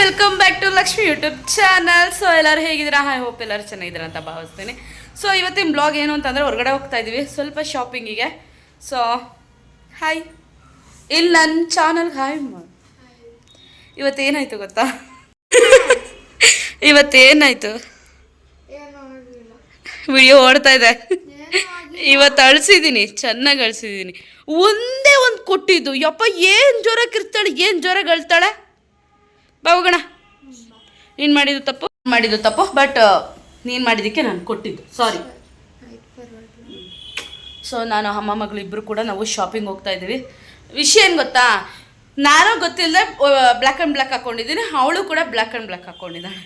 Welcome back to Lakshmi YouTube channel so ಎಲ್ಲರೂ ಹೇಗಿದ್ದೀರಾ? Hi hope ಎಲ್ಲರೂ ಚೆನ್ನಾಗಿದ್ದೀರಾ ಅಂತ ಭಾವಿಸ್ತೀನಿ. ಸೊ ಇವತ್ತಿನ ಬ್ಲಾಗ್ ಏನು ಅಂತಂದರೆ ಹೊರಗಡೆ ಹೋಗ್ತಾ ಇದ್ದೀವಿ ಸ್ವಲ್ಪ ಶಾಪಿಂಗಿಗೆ ಸೊ ಹಾಯ್ ಇಲ್ಲಿ ನನ್ನ ಚಾನಲ್ ಹಾಯ್ ಮಾ. ಇವತ್ತೇನಾಯ್ತು ಗೊತ್ತಾ? ಇವತ್ತೇನಾಯಿತು ವಿಡಿಯೋ ಓಡ್ತಾ ಇದೆ. ಇವತ್ತು ಅಳಿಸಿದ್ದೀನಿ ಚೆನ್ನಾಗಿ ಅಳಿಸಿದ್ದೀನಿ. ಒಂದೇ ಒಂದು ಕೊಟ್ಟಿದ್ದು. ಯಪ್ಪ ಏನು ಜ್ವರಕ್ಕೆ ಇರ್ತಾಳೆ ಏನು ಜ್ವರಕ್ಕೆ ಅಳ್ತಾಳೆ ಬಾವುಗಣ ನೀನು ಮಾಡಿದ್ದು ತಪ್ಪು? ಮಾಡಿದ್ದು ತಪ್ಪು ಬಟ್ ನೀನು ಮಾಡಿದ್ದಕ್ಕೆ ನಾನು ಕೊಟ್ಟಿದ್ದು. ಸಾರಿ ಸೊ ನಾನು ಅಮ್ಮ ಮಗಳು ಇಬ್ಬರು ಕೂಡ ನಾವು ಶಾಪಿಂಗ್ ಹೋಗ್ತಾ ಇದ್ದೀವಿ. ವಿಷಯ ಏನು ಗೊತ್ತಾ? ನಾನು ಗೊತ್ತಿಲ್ಲದೆ ಬ್ಲ್ಯಾಕ್ ಆ್ಯಂಡ್ ಬ್ಲ್ಯಾಕ್ ಹಾಕ್ಕೊಂಡಿದ್ದೀನಿ ಅವಳು ಕೂಡ ಬ್ಲ್ಯಾಕ್ ಆ್ಯಂಡ್ ಬ್ಲ್ಯಾಕ್ ಹಾಕ್ಕೊಂಡಿದ್ದಾಳೆ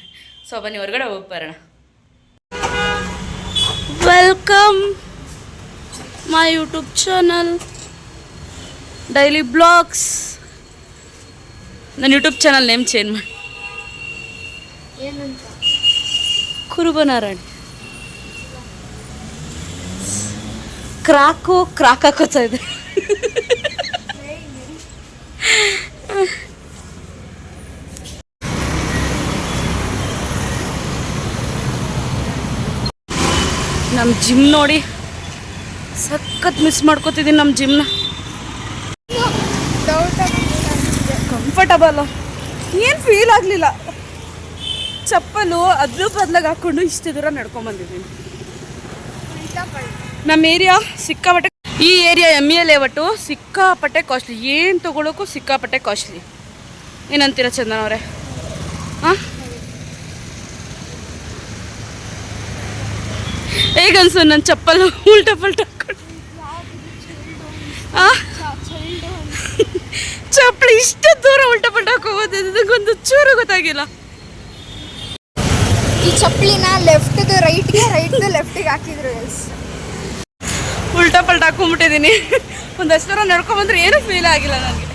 ಸೊ ಬನ್ನಿ ಹೊರಗಡೆ ಹೋಗಿ ಬರೋಣ. Welcome my YouTube channel daily vlogs ನನ್ನ ಯೂಟ್ಯೂಬ್ ಚಾನಲ್ ನೇಮ್ ಚೇಂಜ್ ಮಾಡಿ. ಕುರುಬನಾರಾಯಣ. ಕ್ರಾಕು ಕ್ರಾಕ್ ಹಾಕೋತಾ ಇದೆ ನಮ್ಮ ಜಿಮ್ ನೋಡಿ ಸಖತ್ ಮಿಸ್ ಮಾಡ್ಕೋತಿದ್ದೀನಿ ನಮ್ಮ ಜಿಮ್ನ. ಕಂಫರ್ಟಬಲ್ ಏನು ಫೀಲ್ ಆಗಲಿಲ್ಲ. ಚಪ್ಪಲು ಅದ್ರ ಬದಲಾಗಿ ಹಾಕ್ಕೊಂಡು ಇಷ್ಟು ದೂರ ನಡ್ಕೊಂಬಂದಿದ್ದೀನಿ ನಮ್ಮ ಏರಿಯಾ ಸಿಕ್ಕಾಪಟ್ಟೆ ಈ ಏರಿಯಾ ಎಂ ಎ ಲೇವಟ್ಟು ಸಿಕ್ಕಾಪಟ್ಟೆ ಕಾಸ್ಟ್ಲಿ ಏನು ತೊಗೊಳಕ್ಕೂ ಸಿಕ್ಕಾಪಟ್ಟೆ ಕಾಸ್ಟ್ಲಿ ಏನಂತೀರ ಚಂದನ ಅವರೇ? ಹಾಂ ಹೇಗನ್ಸು ನನ್ನ ಚಪ್ಪಲು? ಉಲ್ಟಾ ಪಲ್ಟಾ ಹಾಕೊಂಡು ಆ ಚಪ್ಪಲಿ ಇಷ್ಟು ದೂರ ಉಲ್ಟಾ ಪಲ್ಟಾ ನನಗೊಂದು ಚೂರು ಗೊತ್ತಾಗಿಲ್ಲ. ಈ ಚಪ್ಪಲಿನ ಲೆಫ್ಟ್ ರೈಟ್ಗೆ ರೈಟ್ ಲೆಫ್ಟಿಗೆ ಹಾಕಿದ್ರು ಎಸ್ ಉಲ್ಟಾ ಪಲ್ಟಾ ಹಾಕೊಂಡ್ಬಿಟ್ಟಿದ್ದೀನಿ ಒಂದಷ್ಟು ದೂರ ನಡ್ಕೊಂಬಂದ್ರೆ ಏನೂ ಫೀಲ್ ಆಗಿಲ್ಲ ನನಗೆ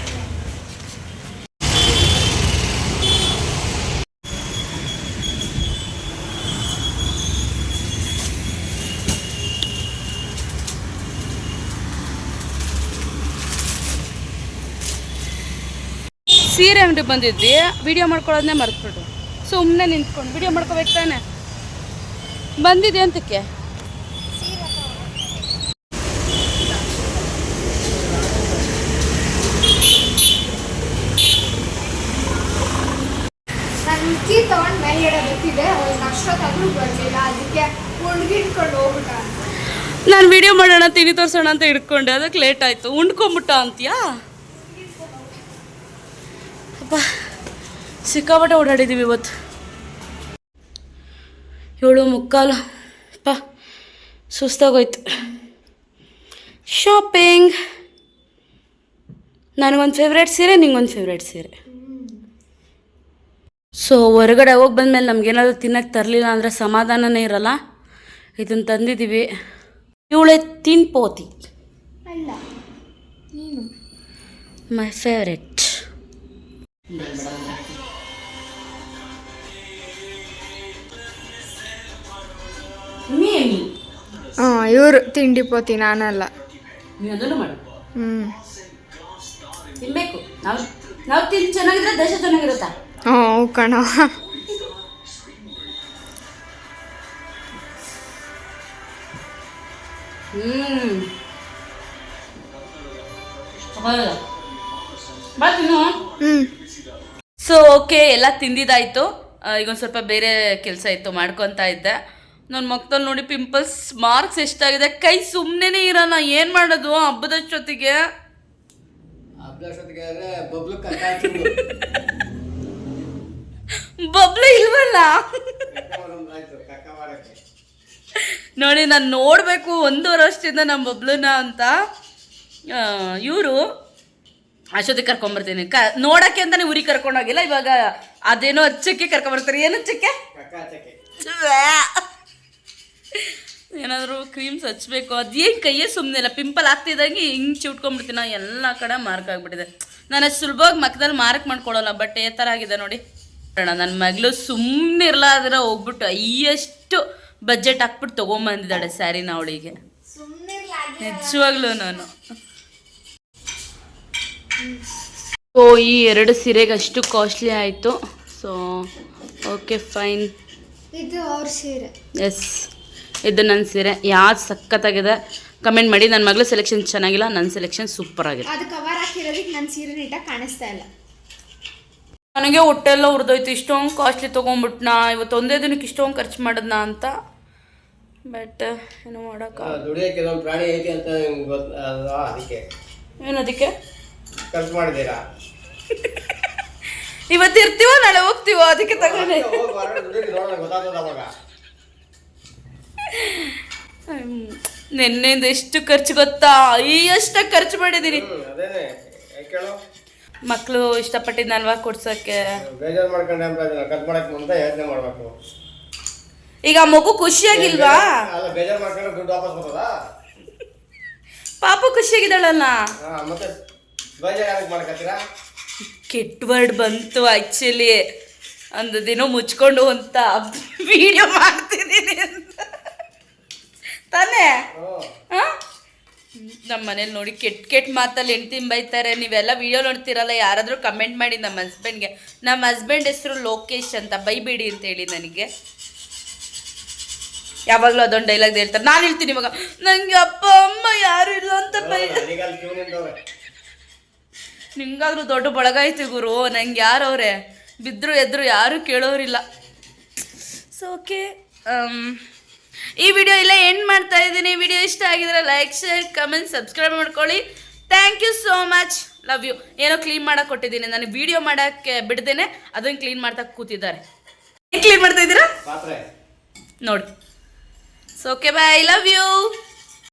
ಸೀರೆ ಅಂಗಡಿ ಬಂದಿದ್ವಿ. ವಿಡಿಯೋ ಮಾಡ್ಕೊಳ್ಳೋದನ್ನೇ ಮರ್ತ್ಬಿಟ್ಟು ಸುಮ್ಮನೆ ನಿಂತ್ಕೊಂಡು ವಿಡಿಯೋ ಮಾಡ್ಕೋಬೇಕು ತಾನೆ? ಬಂದಿದೆ ಅಂತಕ್ಕೆ? ನನ್ನ ಕೀ ತಗೊಂಡು ಮೇಲ್ಗಡೆ ಬರ್ತಿದ್ದೆ ಅವ್ನು ಅಷ್ಟೊತ್ತಾದ್ರೂ ಬರಲಿಲ್ಲ. ಅದಕ್ಕೆ ಉಣ್ಗಿಟ್ಕೊಂಡು ಹೋಗ್ಬಿಟ್ಟ. ನಾನು ವಿಡಿಯೋ ಮಾಡೋಣ ತಿನಿ ತೋರಿಸೋಣ ಅಂತ ಹಿಡ್ಕೊಂಡೆ. ಅದಕ್ಕೆ ಲೇಟ್ ಆಯಿತು. ಉಂಡ್ಕೊಂಬಿಟ್ಟ ಅಂತೀಯಾ? ಸಿಕ್ಕಾಪಟ್ಟೆ ಓಡಾಡಿದ್ದೀವಿ ಇವತ್ತು. ಏಳು ಮುಕ್ಕಾಲು. ಅಪ್ಪ ಸುಸ್ತಾಗೋಯ್ತು. ಶಾಪಿಂಗ್ ನನಗೊಂದು ಫೇವ್ರೇಟ್ ಸೀರೆ ನಿಂಗೊಂದು ಫೇವ್ರೇಟ್ ಸೀರೆ. ಸೊ ಹೊರಗಡೆ ಹೋಗಿ ಬಂದಮೇಲೆ ನಮಗೇನಾದರೂ ತಿನ್ನಕ್ಕೆ ತರಲಿಲ್ಲ ಅಂದರೆ ಸಮಾಧಾನನೇ ಇರಲ್ಲ. ಇದನ್ನು ತಂದಿದ್ದೀವಿ ಇವಳೆ ತಿನ್ಪೋತಿ. ಮೈ ಫೇವ್ರೆಟ್ ಹಾಂ ಇವರು ತಿಂಡಿ ಪೋತಿ ನಾನಲ್ಲ. ಹ್ಞೂ ತಿನ್ಬೇಕು. ನಾವು ನಾವು ತಿಂದು ಚೆನ್ನಾಗಿದ್ರೆ ದೇಶ ಚೆನ್ನಾಗಿರುತ್ತಾ? ಹ್ಞೂ ಕಣ. ಹ್ಞೂ ಸೊ ಓಕೆ ಎಲ್ಲ ತಿಂದಿದ್ದಾಯ್ತು. ಈಗ ಒಂದು ಸ್ವಲ್ಪ ಬೇರೆ ಕೆಲಸ ಇತ್ತು ಮಾಡ್ಕೊತಾ ಇದ್ದೆ. ನನ್ನ ಮುಖದಲ್ಲಿ ನೋಡಿ ಪಿಂಪಲ್ಸ್ ಮಾರ್ಕ್ಸ್ ಎಷ್ಟಾಗಿದೆ. ಕೈ ಸುಮ್ಮನೆ ಇರೋಣ ಏನು ಮಾಡೋದು ಹಬ್ಬದ ಜೊತೆಗೆ ಬಬ್ಲು ಇಲ್ವಲ್ಲ? ನೋಡಿ ನಾನು ನೋಡಬೇಕು ಒಂದೂವರೆ ವರ್ಷದಿಂದ ನಮ್ಮ ಬಬ್ಲುನ ಅಂತ. ಇವರು ಅಷ್ಟೊತ್ತಿಗೆ ಕರ್ಕೊಂಬರ್ತೀನಿ ಕ ನೋಡಕ್ಕೆ ಅಂತಾನೆ ಉರಿ ಕರ್ಕೊಂಡೋಗಿಲ್ಲ ಇವಾಗ ಅದೇನೋ ಅಚ್ಚಕ್ಕೆ ಕರ್ಕೊಂಬರ್ತಾರೆ ಏನು ಅಚ್ಚಕ್ಕೆ ಏನಾದರೂ ಕ್ರೀಮ್ಸ್ ಹಚ್ಬೇಕು ಅದೇನು ಕೈಯೇ ಸುಮ್ಮನೆ ಇಲ್ಲ. ಪಿಂಪಲ್ ಆಗ್ತಿದ್ದಂಗೆ ಹಿಂಗೆ ಚಿಟ್ಕೊಂಡ್ಬಿಡ್ತೀನಿ ಎಲ್ಲ ಕಡೆ ಮಾರ್ಕ್ ಆಗಿಬಿಟ್ಟಿದೆ. ನಾನು ಅಷ್ಟು ಸುಲಭವಾಗಿ ಮಕ್ಕದಲ್ಲಿ ಮಾರ್ಕ್ ಮಾಡ್ಕೊಳಲ್ಲ ಬಟ್ ಏ ಥರ ಆಗಿದೆ ನೋಡಿ. ನನ್ನ ಮಗಳು ಸುಮ್ಮನೆ ಇರಲಾದ್ರೆ ಹೋಗ್ಬಿಟ್ಟು ಅಯ್ಯಷ್ಟು ಬಜೆಟ್ ಹಾಕ್ಬಿಟ್ಟು ತೊಗೊಂಬಂದಿದ್ದಾಳೆ ಸ್ಯಾರಿನ ಅವಳಿಗೆ. ನಿಜವಾಗ್ಲೂ ನಾನು. ಓ ಈ ಎರಡು ಸೀರೆಗೆ ಅಷ್ಟು ಕಾಸ್ಟ್ಲಿ ಆಯಿತು. ಸೊ ಓಕೆ ಫೈನ್ ಇದು ಅವ್ರ ಸೀರೆ. ಎಸ್ ಇದು ನನ್ನ ಸೀರೆ. ಯಾವ್ದು ಸಖತ್ತಾಗಿದೆ ಕಮೆಂಟ್ ಮಾಡಿ. ನನ್ನ ಮಗಳ ಸೆಲೆಕ್ಷನ್ ಚೆನ್ನಾಗಿಲ್ಲ ನನ್ನ ಸೆಲೆಕ್ಷನ್ ಸೂಪರ್ ಆಗಿದೆ. ಅದು ಕವರ್ ಹಾಕಿರೋದಕ್ಕೆ ನನ್ನ ಸೀರೆ ನೀಟಾಗಿ ಕಾಣಿಸ್ತಾ ಇಲ್ಲ. ನನಗೆ ಹೊಟ್ಟೆಲ್ಲ ಉರಿದೋಯ್ತು. ಇಷ್ಟೊಂದು ಕಾಸ್ಟ್ಲಿ ತೊಗೊಂಬಿಟ್ನಾ ಇವತ್ತು ಒಂದೇ ದಿನಕ್ಕೆ ಇಷ್ಟೊಂದು ಖರ್ಚು ಮಾಡಿದ್ನ ಅಂತ. ಬಟ್ ಏನು ಮಾಡೋಕೆ ದುಡಿಯಕ್ಕೆ ಖರ್ಚು ಮಾಡಿದ್ದೀರಾ ಇವತ್ತು ಇರ್ತೀವೋ ನಾಳೆ ಹೋಗ್ತೀವೋ ಅದಕ್ಕೆ ತಗೊಂಡೆ. ಗೊತ್ತಾಗ್ತದ ಅವಾಗ. ಎಷ್ಟು ಖರ್ಚು ಗೊತ್ತಾ? ಈ ಅಷ್ಟ ಖರ್ಚು ಮಾಡಿದೀನಿ ಅದೇನೆ. ಕೇಳು. ಮಕ್ಕಳು ಇಷ್ಟಪಟ್ಟಿದ್ನಲ್ವಾ ಕೊಡ್ಸೋಕ್ಕೆ ಬೇಜಾರು ಮಾಡ್ಕೊಂಡೆ ಅಂತ ಅದನ್ನ ಖರ್ಚು ಮಾಡಕ್ ಮುಂದೆ ಯೋಚನೆ ಮಾಡ್ಬೇಕು. ಈಗ ಆ ಮಗು ಖುಷಿಯಾಗಿಲ್ವಾ? ಅಲ್ಲ ಬೇಜಾರು ಮಾಡ್ಕೊಂಡ್ರೆ ದುಡ್ಡು ವಾಪಸ್ ಬರ್ತದಾ? ಪಾಪ ಖುಷಿಯಾಗಿದ್ದಾಳಲ್ಲ? ಮತ್ತೆ? ಕೆಟ್ಟ ವರ್ಡ್ ಬಂತು ಆ್ಯಕ್ಚುಲಿ ಅಂದ ದಿನ ಮುಚ್ಕೊಂಡು ಅಂತ ವಿಡಿಯೋ ಮಾಡ್ತಿದ್ದೀನಿ ಅಂತ ತಾನೇ? ನಮ್ಮ ಮನೇಲಿ ನೋಡಿ ಕೆಟ್ಟ ಕೆಟ್ಟ ಮಾತಲ್ಲಿ ಹೆಂಡ್ತಿ ಬೈತಾರೆ. ನೀವೆಲ್ಲ ವಿಡಿಯೋ ನೋಡ್ತಿರಲ್ಲ ಯಾರಾದರೂ ಕಮೆಂಟ್ ಮಾಡಿ ನಮ್ಮ ಹಸ್ಬೆಂಡ್ಗೆ ನಮ್ಮ ಹಸ್ಬೆಂಡ್ ಹೆಸರು ಲೋಕೇಶ್ ಅಂತ ಬೈಬೇಡಿ ಅಂತ ಹೇಳಿ ನನಗೆ. ಯಾವಾಗಲೂ ಅದೊಂದು ಡೈಲಾಗ್ ಹೇಳ್ತಾರೆ. ನಾನು ಹೇಳ್ತೀನಿ ಇವಾಗ. ನನಗೆ ಅಪ್ಪ ಅಮ್ಮ ಯಾರು ಇಲ್ಲ ಅಂತ ಬೈ ನಿಂಗಾದ್ರೂ ದೊಡ್ಡ ಬಳಗ ಐತಿ ಗುರು. ನಂಗೆ ಯಾರವ್ರೆ ಬಿದ್ದರು ಎದ್ರು ಯಾರು ಕೇಳೋರಿಲ್ಲ. ಸೊ ಓಕೆ ಈ ವಿಡಿಯೋ ಇಲ್ಲ ಎಂಡ್ ಮಾಡ್ತಾ ಇದ್ದೀನಿ. ವಿಡಿಯೋ ಇಷ್ಟ ಆಗಿದ್ರೆ ಲೈಕ್ ಶೇರ್ ಕಮೆಂಟ್ ಸಬ್ಸ್ಕ್ರೈಬ್ ಮಾಡ್ಕೊಳ್ಳಿ. Thank you so much love you ಏನೋ ಕ್ಲೀನ್ ಮಾಡಕ್ಕೆ ಕೊಟ್ಟಿದ್ದೀನಿ. ನಾನು ವಿಡಿಯೋ ಮಾಡೋಕ್ಕೆ ಬಿಡ್ದೇನೆ ಅದನ್ನು ಕ್ಲೀನ್ ಮಾಡ್ತಾ ಕೂತಿದ್ದಾರೆ. ಕ್ಲೀನ್ ಮಾಡ್ತಾ ಇದ್ದೀರಾ? ನೋಡಿ. So okay bye love you